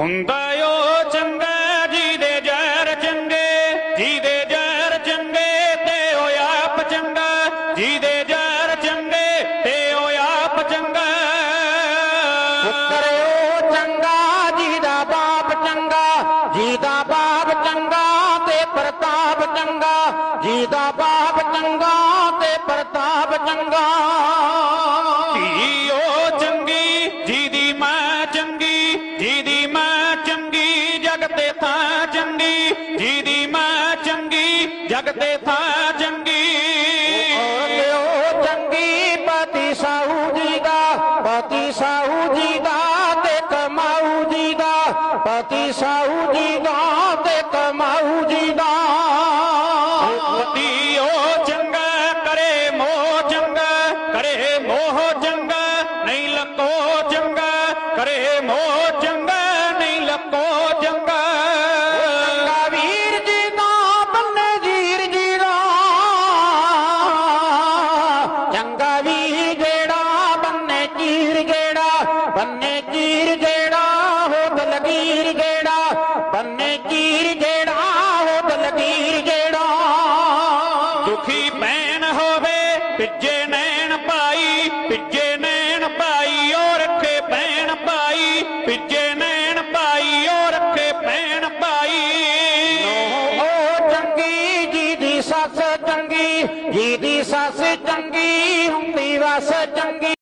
ਹੁੰਦਾ ਓ ਚੰਗਾ ਜੀ ਦੇ ਜ਼ਹਿਰ ਚੰਗੇ ਜੀ ਦੇ ਜ਼ਹਿਰ ਚੰਗੇ, ਤੇ ਉਹ ਆਪ ਚੰਗਾ ਜੀ ਦੇ ਜ਼ਹਿਰ ਚੰਗੇ, ਤੇ ਉਹ ਆਪ ਚੰਗਾ। ਕਰਿਓ ਚੰਗਾ ਜੀ ਦਾ ਬਾਪ ਚੰਗਾ ਜੀ ਦਾ ਬਾਪ ਚੰਗਾ, ਤੇ ਪ੍ਰਤਾਪ ਚੰਗਾ ਜੀ ਦਾ ਬਾਪ ਚੰਗਾ چنجيئو چن پتي ساهو جي پهو جي مائو جي پهو جي مائو جي پيئو چنگ ڪري مو جنگ ڪري مو جنگ لڳو چنگ ڪري مو ਹੋ ਦਲਗੀਰ ਜਿਹੜਾ ਬੰਨੇ ਕੀਰ ਜਿਹੜਾ ਹੋ ਦਲਗੀਰ ਜਿਹੜਾ ਦੁਖੀ ਭੈਣ ਹੋਵੇ, ਪਿੱਜੇ ਨੈਣ ਪਾਈ, ਪਿੱਜੇ ਨੈਣ ਪਾਈ ਉਹ ਰੱਖੇ ਭੈਣ ਪਾਈ, ਪਿੱਜੇ ਨੈਣ ਪਾਈ ਉਹ ਰੱਖੇ ਭੈਣ ਪਾਈ। ਓ ਚੰਗੀ ਜੀ ਦੀ ਸੱਸ ਚੰਗੀ ਜੀ ਦੀ ਸੱਸ ਚੰਗੀ, ਹੁੰਦੀ ਵਸ ਚੰਗੀ।